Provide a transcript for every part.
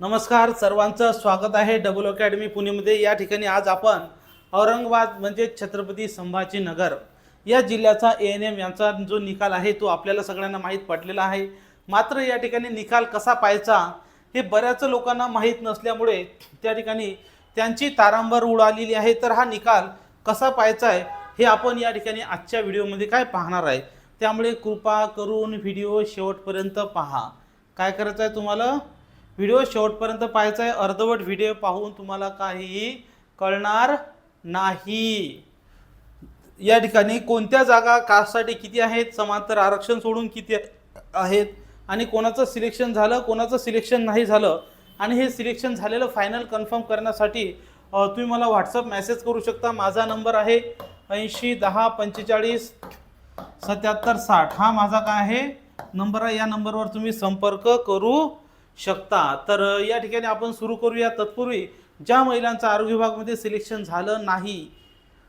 नमस्कार सर्वांचं स्वागत आहे डबल अकॅडमी पुणेमध्ये. या ठिकाणी आज आपण औरंगाबाद म्हणजे छत्रपती संभाजीनगर या जिल्ह्याचा ए एन एम यांचा जो निकाल आहे तो आपल्याला सगळ्यांना माहीत पडलेला आहे. मात्र या ठिकाणी निकाल कसा पाहायचा हे बऱ्याच लोकांना माहीत नसल्यामुळे त्या ठिकाणी त्यांची तारांवर उडालेली आहे. तर हा निकाल कसा पाहायचा आहे हे आपण या ठिकाणी आजच्या व्हिडिओमध्ये काय पाहणार आहे? त्यामुळे कृपा करून व्हिडिओ शेवटपर्यंत पहा. काय करायचं आहे तुम्हाला? व्हिडिओ शेवटपर्यंत पाहायचा आहे अर्धवट व्हिडिओ पाहून तुम्हाला काहीही कळणार नाही. या ठिकाणी कोणत्या जागा कास्टसाठी किती आहेत समांतर आरक्षण सोडून किती आहेत आणि कोणाचं सिलेक्शन झालं कोणाचं सिलेक्शन नाही झालं आणि हे सिलेक्शन झालेलं फायनल कन्फर्म करण्यासाठी तुम्ही मला व्हॉट्सअप मेसेज करू शकता. माझा नंबर आहे ऐंशी दहा पंचेचाळीस सत्याहत्तर साठ. हा माझा काय आहे? नंबर आहे. या नंबरवर तुम्ही संपर्क करू शकता. तर या ठिकाणी आपण सुरू करूया. तत्पूर्वी ज्या महिलांचं आरोग्य विभागामध्ये सिलेक्शन झालं नाही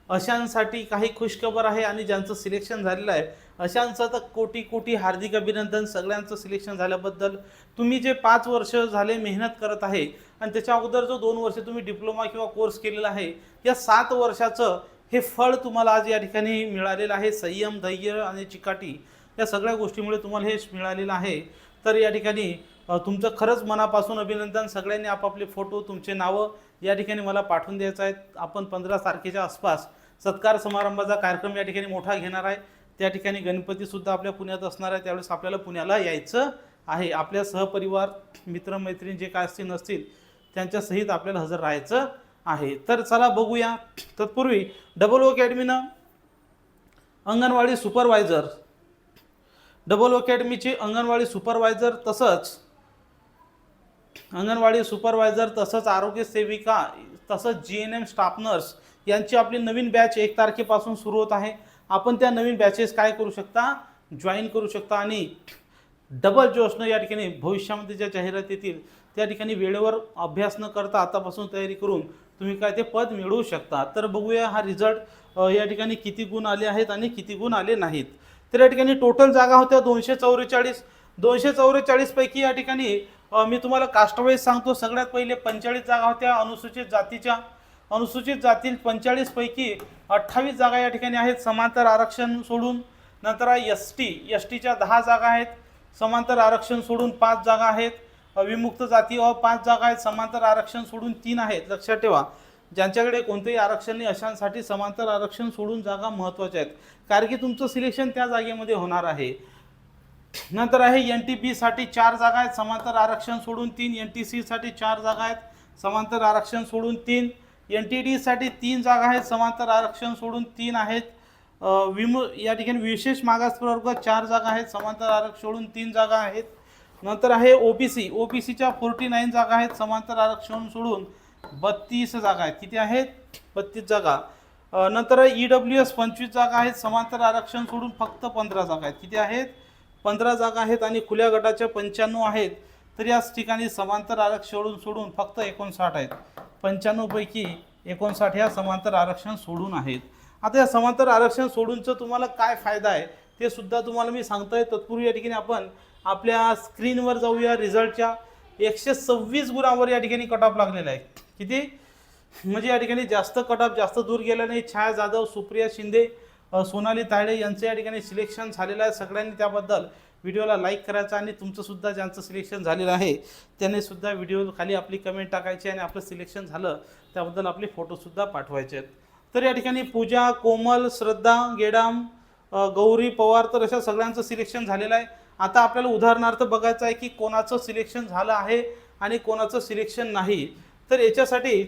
अशांसाठी काही खुशखबर आहे आणि ज्यांचं सिलेक्शन झालेलं आहे अशांचं तर कोटी कोटी हार्दिक अभिनंदन सगळ्यांचं सिलेक्शन झाल्याबद्दल. तुम्ही जे पाच वर्ष झाले मेहनत करत आहे आणि त्याच्या अगोदर जो दोन वर्ष तुम्ही डिप्लोमा किंवा कोर्स केलेला आहे या सात वर्षाचं हे फळ तुम्हाला आज या ठिकाणी मिळालेलं आहे. संयम धैर्य आणि चिकाटी या सगळ्या गोष्टीमुळे तुम्हाला हे मिळालेलं आहे. तर या ठिकाणी तुमचं खरंच मनापासून अभिनंदन. सगळ्यांनी आपापले फोटो तुमचे नावं या ठिकाणी मला पाठवून द्यायचं आहे आपण पंधरा तारखेच्या आसपास सत्कार समारंभाचा कार्यक्रम या ठिकाणी मोठा घेणार आहे. त्या ठिकाणी गणपतीसुद्धा आपल्या पुण्यात असणार आहे. त्यावेळेस आपल्याला पुण्याला यायचं आहे. आपल्या सहपरिवार मित्रमैत्रीण जे काय असतील नसतील त्यांच्या सहित आपल्याला हजर राहायचं आहे. तर चला बघूया. तत्पूर्वी डबल ओ अकॅडमीनं अंगणवाडी सुपरवायझर. डबल ओ अकॅडमीची अंगणवाडी सुपरवायझर तसंच अंगणवाडी सुपरवायझर तसंच आरोग्य सेविका तसंच जी एन एम स्टाफनर्स यांची आपली नवीन बॅच एक तारखेपासून सुरू होत आहे. आपण त्या नवीन बॅचेस काय करू शकता? जॉईन करू शकता आणि डबल जोशनं या ठिकाणी भविष्यामध्ये ज्या जाहिरात येतील त्या ठिकाणी वेळेवर अभ्यास न करता आतापासून तयारी करून तुम्ही काय ते पद मिळवू शकता. तर बघूया हा रिझल्ट या ठिकाणी किती गुण आले आहेत आणि किती गुण आले नाहीत. तर या ठिकाणी टोटल जागा होत्या दोनशे चौवेचाळीस. दोनशे चौवेचाळीसपैकी या ठिकाणी मी तुम्हाला कास्टवाईज सांगतो सगळ्यात पहिले पंचेचाळीस जागा होत्या अनुसूचित जातीच्या. अनुसूचित जातील पंचेचाळीसपैकी अठ्ठावीस जागा या ठिकाणी आहेत समांतर आरक्षण सोडून. नंतर एस टी एस टीच्या दहा जागा आहेत समांतर आरक्षण सोडून पाच जागा आहेत. विमुक्त जाती अ पाच जागा आहेत समांतर आरक्षण सोडून तीन आहेत. लक्षात ठेवा ज्यांच्याकडे कोणतेही आरक्षण नाही अशांसाठी समांतर आरक्षण सोडून जागा महत्त्वाच्या आहेत. कारण की तुमचं सिलेक्शन त्या जागेमध्ये होणार आहे. नंतर आहे एन टी बीसाठी चार जागा आहेत. समांतर आरक्षण सोडून तीन एन टी सीसाठी चार जागा आहेत. समांतर आरक्षण सोडून तीन एन टी डीसाठी तीन जागा आहेत. समांतर आरक्षण सोडून तीन आहेत. विमु या ठिकाणी विशेष मागास प्रवर्ग चार जागा आहेत. समांतर आरक्षण सोडून तीन जागा आहेत. नंतर आहे ओबीसी ओबीसीच्या फोर्टी नाईन जागा आहेत. समांतर आरक्षण सोडून बत्तीस जागा आहेत. किती आहेत? बत्तीस जागा. नंतर ई डब्ल्यू एस पंचवीस जागा आहेत. समांतर आरक्षण सोडून फक्त पंधरा जागा आहेत. किती आहेत? पंधरा जागा आहेत आणि खुल्या गटाच्या पंच्याण्णव आहेत तर याच ठिकाणी समांतर आरक्षण सोडून सोडून फक्त एकोणसाठ आहेत. पंच्याण्णवपैकी एकोणसाठ ह्या समांतर आरक्षण सोडून आहेत. आता या समांतर आरक्षण सोडूनचं तुम्हाला काय फायदा आहे ते सुद्धा तुम्हाला मी सांगतोय. तत्पूर्वी या ठिकाणी आपण आपल्या स्क्रीनवर जाऊया रिझल्टच्या. एकशे सव्वीस गुणांवर या ठिकाणी कट ऑफ लागलेला आहे. किती? म्हणजे या ठिकाणी जास्त कट ऑफ जास्त दूर गेला नाही. छाया जाधव सुप्रिया शिंदे सोनाली तायडे यांचं या ठिकाणी सिलेक्शन झालेलं आहे. सगळ्यांनी त्याबद्दल व्हिडिओला लाईक करायचं आणि तुमचंसुद्धा ज्यांचं सिलेक्शन झालेलं आहे त्यांनी सुद्धा व्हिडिओ खाली आपली कमेंट टाकायची आणि आपलं सिलेक्शन झालं त्याबद्दल आपले फोटोसुद्धा पाठवायचे आहेत. तर या ठिकाणी पूजा कोमल श्रद्धा गेडाम गौरी पवार तर अशा सगळ्यांचं सिलेक्शन झालेलं आहे. आता आपल्याला उदाहरणार्थ बघायचं आहे की कोणाचं सिलेक्शन झालं आहे आणि कोणाचं सिलेक्शन नाही. तर याच्यासाठी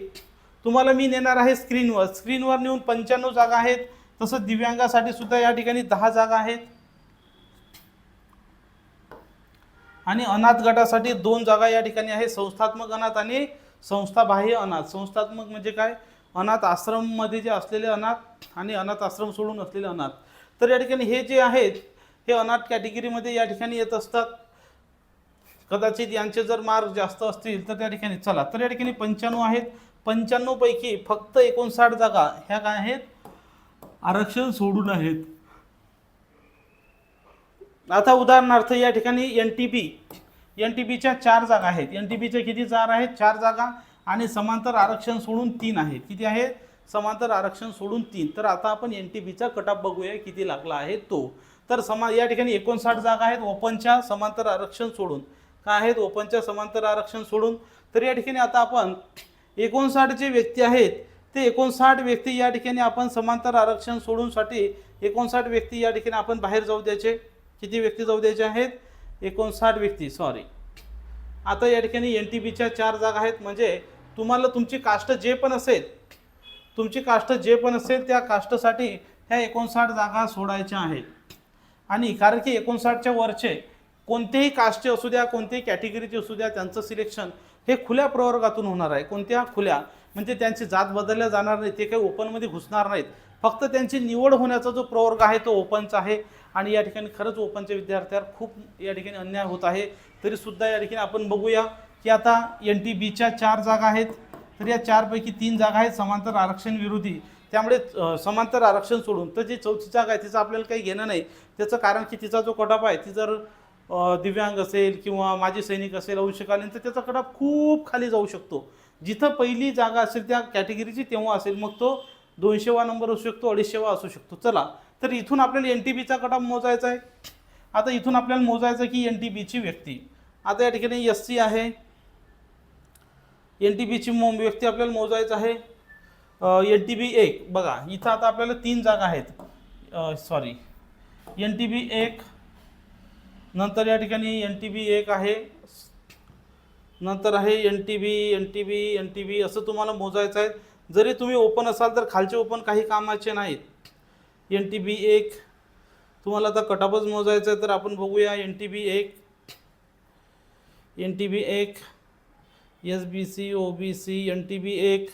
तुम्हाला मी नेणार आहे स्क्रीनवर स्क्रीनवर नेऊन पंच्याण्णव जागा आहेत. तसंच दिव्यांगासाठी सुद्धा या ठिकाणी दहा जागा आहेत. आणि अनाथ गटासाठी दोन जागा या ठिकाणी आहे संस्थात्मक अनाथ आणि संस्थाबाह्य अनाथ. संस्थात्मक म्हणजे काय? अनाथ आश्रममध्ये जे असलेले अनाथ आणि अनाथ आश्रम सोडून असलेले अनाथ. तर या ठिकाणी हे जे आहेत हे अनाथ कॅटेगरीमध्ये या ठिकाणी येत असतात. कदाचित यांचे जर मार्क जास्त असतील तर त्या ठिकाणी चला. तर या ठिकाणी पंच्याण्णव आहेत. पंच्याण्णवपैकी फक्त एकोणसाठ जागा ह्या काय आहेत? आरक्षण सोडून आहेत. आता उदाहरणार्थ या ठिकाणी N T P N T बीच्या चार जागा आहेत. एन टी बीच्या किती चार आहेत? चार जागा आणि समांतर आरक्षण सोडून तीन आहेत. किती आहेत समांतर आरक्षण सोडून तीन. तर आता आपण एन टी बीचा कटाप बघूया किती लागला आहे तो. तर समा या ठिकाणी एकोणसाठ जागा आहेत. ओपनच्या समांतर आरक्षण सोडून. काय आहेत? ओपनच्या समांतर आरक्षण सोडून. तर या ठिकाणी आता आपण एकोणसाठ जे व्यक्ती आहेत. ते एकोणसाठ व्यक्ती या ठिकाणी आपण समांतर आरक्षण सोडूनसाठी एकोणसाठ व्यक्ती या ठिकाणी आपण बाहेर जाऊ द्यायचे. किती व्यक्ती जाऊ द्यायचे आहेत? एकोणसाठ व्यक्ती सॉरी आता या ठिकाणी एन टी बीच्या चार जागा आहेत. म्हणजे तुम्हाला तुमची कास्ट जे पण असेल तुमची कास्ट जे पण असेल त्या कास्टसाठी ह्या एकोणसाठ जागा सोडायच्या आहेत. आणि कारण की एकोणसाठच्या वरचे कोणतेही कास्टचे असू द्या कोणतेही कॅटेगरीचे असू द्या त्यांचं सिलेक्शन हे खुल्या प्रवर्गातून होणार आहे. कोणत्या खुल्या? म्हणजे त्यांची जात बदलल्या जाणार नाही ते काही ओपनमध्ये घुसणार नाहीत. फक्त त्यांची निवड होण्याचा जो प्रवर्ग आहे तो ओपनचा आहे. आणि या ठिकाणी खरंच ओपनच्या विद्यार्थ्यावर खूप या ठिकाणी अन्याय होत आहे. तरीसुद्धा या ठिकाणी आपण बघूया की आता एन टी बीच्या चार जागा आहेत. तर या चारपैकी तीन जागा आहेत समांतर आरक्षण विरोधी. त्यामुळे समांतर आरक्षण सोडून तर जी चौथी जागा आहे तिचं आपल्याला काही घेणं नाही. त्याचं कारण की तिचा जो कटाप आहे ती जर दिव्यांग असेल किंवा माजी सैनिक असेल अंशकालीन तर त्याचा कटाप खूप खाली जाऊ शकतो. जिथं पहिली जागा असेल त्या कॅटेगरीची तेव्हा असेल. मग तो दोनशेवा नंबर असू शकतो अडीचशेवा असू शकतो. चला तर इथून आपल्याला एन टी बीचा कटाप मोजायचा आहे. आता इथून आपल्याला मोजायचं की एन टी बीची व्यक्ती. आता या ठिकाणी एस सी आहे. एन टी बीची मो व्यक्ती आपल्याला मोजायचं आहे. एन टी बी एक बघा इथं आता आपल्याला तीन जागा आहेत. सॉरी एन टी बी एक नंतर या ठिकाणी एन टी बी एक आहे. नंतर आहे N T B N T B N T B असं तुम्हाला मोजायचं आहे जरी तुम्ही ओपन असाल तर खालचे ओपन काही कामाचे नाहीत एन टी बी एक तुम्हाला आता कटापच मोजायचं आहे तर आपण बघूया एन टी बी एक एन टी बी एक S B C O B C N T B एक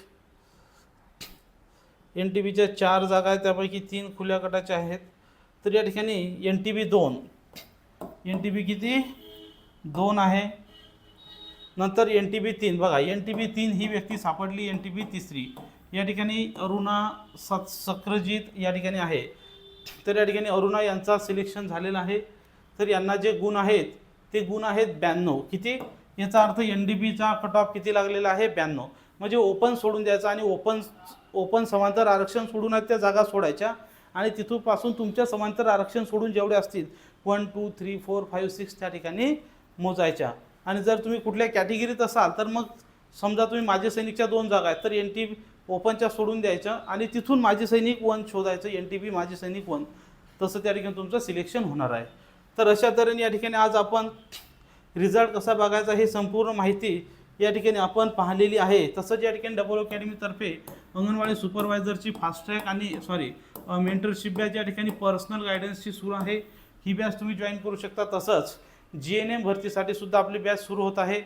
एन टी बीच्या चार जागा आहेत त्यापैकी तीन खुल्या गटाच्या आहेत तर या ठिकाणी एन टी बी दोन एन टी बी किती दोन आहे नंतर एन टी बी तीन. बघा एन टी बी तीन ही व्यक्ती सापडली एन टी बी तिसरी. या ठिकाणी अरुणा सत सक्रजित या ठिकाणी आहे. तर या ठिकाणी अरुणा यांचा सिलेक्शन झालेला आहे. तर यांना जे गुण आहेत ते गुण आहेत ब्याण्णव. किती? याचा अर्थ एन डी बीचा कट ऑफ किती लागलेला आहे? ब्याण्णव. म्हणजे ओपन सोडून द्यायचा आणि ओपन ओपन समांतर आरक्षण सोडून आहेत त्या जागा सोडायच्या. आणि तिथूनपासून तुमच्या समांतर आरक्षण सोडून जेवढे असतील one two three four five six त्या ठिकाणी मोजायच्या. आणि जर तुम्ही कुठल्या कॅटेगरीत असाल तर मग समजा तुम्ही माझे सैनिकच्या दोन जागा आहेत तर एन टी ओपनच्या सोडून द्यायच्या आणि तिथून माझे सैनिक वन शोधायचं एन टी पी माझे सैनिक वन. तसं त्या ठिकाणी तुमचं सिलेक्शन होणार आहे. तर अशा तऱ्हेने या ठिकाणी आज आपण रिझल्ट कसा बघायचा हे संपूर्ण माहिती या ठिकाणी आपण पाहिलेली आहे. तसंच या ठिकाणी डबल अकॅडमीतर्फे अंगणवाडी सुपरवायझरची फास्ट ट्रॅक आणि सॉरी मेंटरशिप बॅच या ठिकाणी पर्सनल गायडन्सची सुरू आहे. ही बॅच तुम्ही जॉईन करू शकता तसंच. जी एन एम भरतीसाठी सुद्धा आपली बॅच सुरू होत आहे.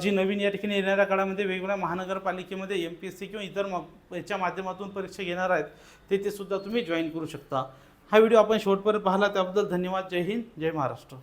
जी नवीन या ठिकाणी येणाऱ्या काळामध्ये वेगवेगळ्या महानगरपालिकेमध्ये एम पी एस सी किंवा इतर मा याच्या माध्यमातून परीक्षा घेणार आहेत ते ते सुद्धा तुम्ही जॉईन करू शकता. हा व्हिडिओ आपण शेवटपर्यंत पाहिला त्याबद्दल धन्यवाद. जय हिंद जय महाराष्ट्र.